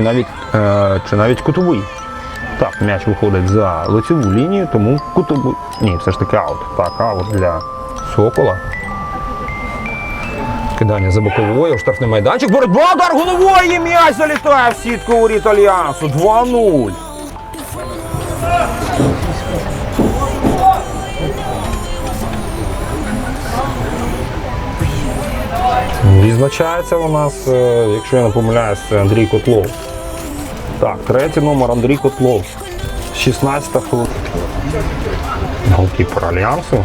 чи навіть, е, чи навіть кутовий. Так, м'яч виходить за лицеву лінію, тому кутовий. Ні, все ж таки аут. Так, аут для Сокола. Кидання за боковою, штрафний майданчик. Боротьба, удар головою, і м'яч залітає в сітку у ріт Альянсу. 2-0. Відзначається у нас, е, якщо я не помиляюсь, це Андрій Котлов. Так, третій номер Андрій Котлов. 16 хвилина. Голкіпер Альянсу.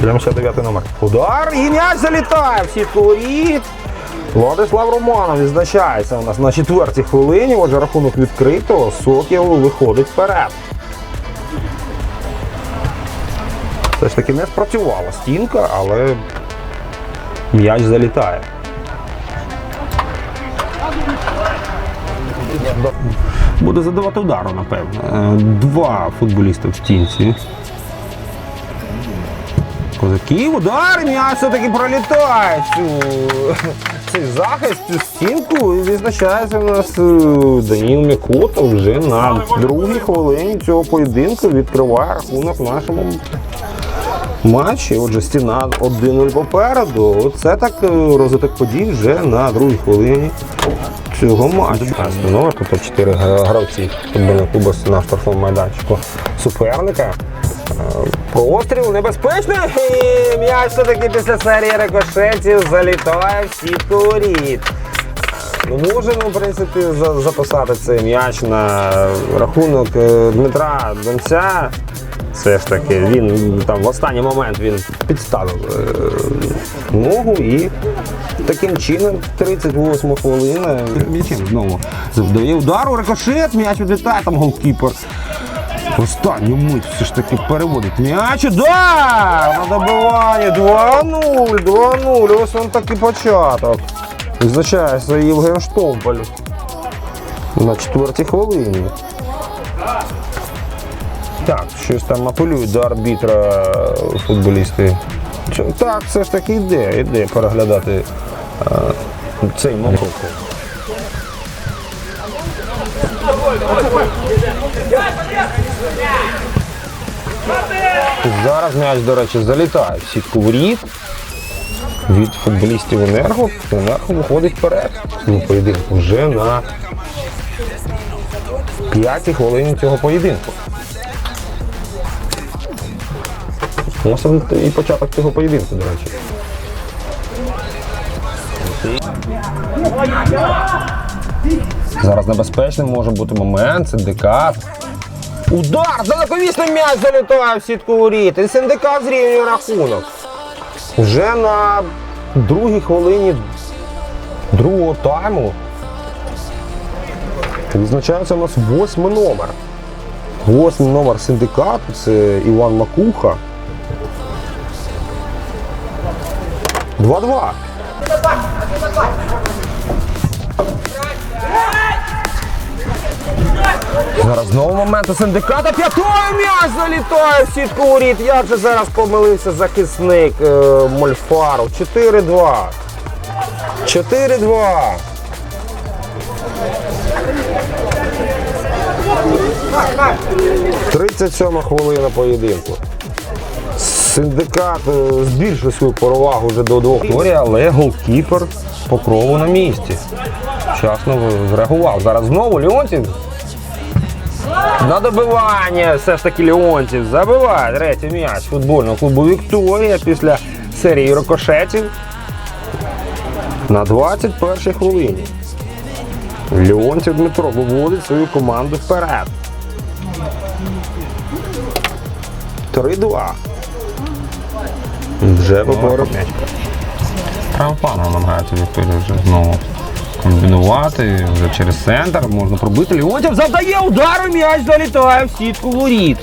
79 номер. Удар і м'яч залітає в сітку воріт. Владислав Романов відзначається у нас на четвертій хвилині. Отже, рахунок відкрито. Сокіл виходить вперед. Все ж таки не спрацювала стінка, але м'яч залітає. Буде задавати удару, напевно. Е, Два футболісти в стінці. Козаків, удар, м'яч все-таки пролітає цей захист, цю стінку. Відзначається у нас е, Даніл Мікота вже на другій хвилині цього поєдинку відкриває рахунок в нашому матчі. Отже, стіна 1-0 попереду. Оце так е, розвиток подій вже на другій хвилині цього матчу. 15 номер, тобто 4 гравці футбольного клубу в штрафному майданчику суперника. Е, Постріл небезпечний. М'яч все-таки після серії рикошетів залітає в сітку воріт. Ну, можемо, в принципі, записати цей м'яч на рахунок е, Дмитра Донця. Все ж таки, він там в останній момент він підставив е, ногу і таким чином 38 хвилина м'ячем знову завдає удару, рикошет, м'яч відлітає, там голкіпер. Останню мить все ж таки переводить м'яч. Удар! На добивання 2-0, 2-0. Ось він такий початок. Визначається Євген Штомполь на четвертій хвилині. Так, щось там апелюють до арбітра футболісти. Так, все ж таки йде, йде переглядати е, цей момент. Зараз м'яч, до речі, залітає в сітку воріт від футболістів Енерго. Енерго виходить вперед у поєдинку вже на п'ятій хвилині цього поєдинку. Ось він і початок цього поєдинку, до речі. Зараз небезпечним може бути момент, синдикат. Удар! Далековісний м'яч залітає в сітку воріт. І синдикат зрівнює рахунок. Вже на другій хвилині другого тайму відзначається у нас восьмий номер. Восьмий номер синдикату це Іван Макуха. 2-2. Зараз знову момент у синдиката. П'ятою м'яч залітає в сітку воріт. Як же зараз помилився захисник е, Мольфару. 4-2. 4-2. Тридцять сьома хвилина поєдинку. Синдикат е, збільшив свою перевагу вже до двох торі, але голкіпер покрову на місці. Вчасно зреагував. Зараз знову Леонтів на добивання все ж таки Леонтів забиває третій м'яч футбольного клубу Вікторія після серії рикошетів на 21-й хвилині. Леонтів Дмитро виводить свою команду вперед. 3-2. Вже м'яч. Правим планом намагається Вікторія вже знову комбінувати. Вже через центр можна пробити. Леонтів завдає удару, м'яч залітає в сітку воріт.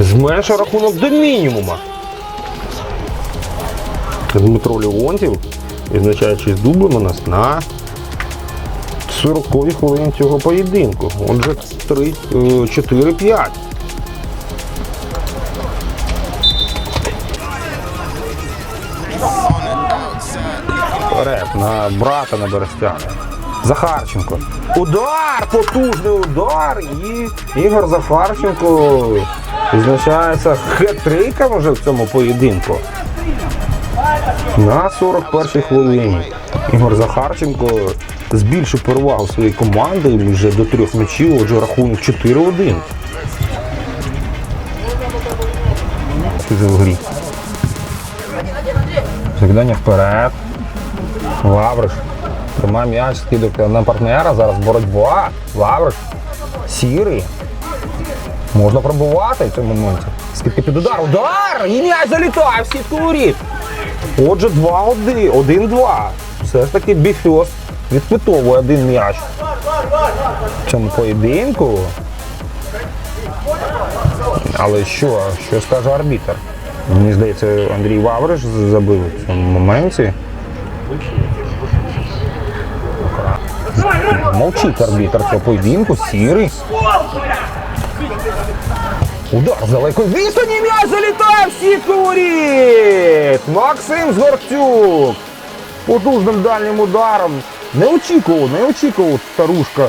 Зменшує рахунок до мінімума. Дмитро Леонтів, відзначаючись дублем у нас на 40-й хвилині цього поєдинку. Отже, 3, е, 4-5. Реп на брата на Берестяна. Захарченко. Удар! Потужний удар! І Ігор Захарченко відзначається хет-триком в цьому поєдинку. На 41-й хвилині Ігор Захарченко збільшив перевагу своєї команди вже до трьох м'ячів, отже рахунок 4-1. Вже. Закидання вперед. Лавриш. Тримає м'яч, скидок на партнера. Зараз боротьба. Лавриш. Сірий. Можна пробувати в цьому моменті. Скидки під удар. Удар! І м'яч залітає в сітку воріт. Отже, 2-1. 1-2. Все ж таки Біфьос відпитовує один м'яч. В цьому поєдинку. Але що, що скаже арбітр? Мені здається, Андрій Вавриш забив в цьому моменті. Мовчить арбітр цього поєдинку, сірий. Удар з далекої відстані м'яч залітає в сітку воріт! Максим Згорцюк потужним дальнім ударом. Не очікував, не очікував старушка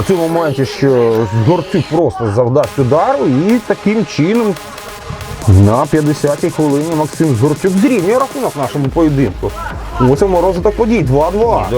в цьому моменті, що Згорцюк просто завдасть удару і таким чином на 50-й хвилині Максим Згорчук зрівнює рахунок нашому поєдинку. У цьому розвиток подій 2-2.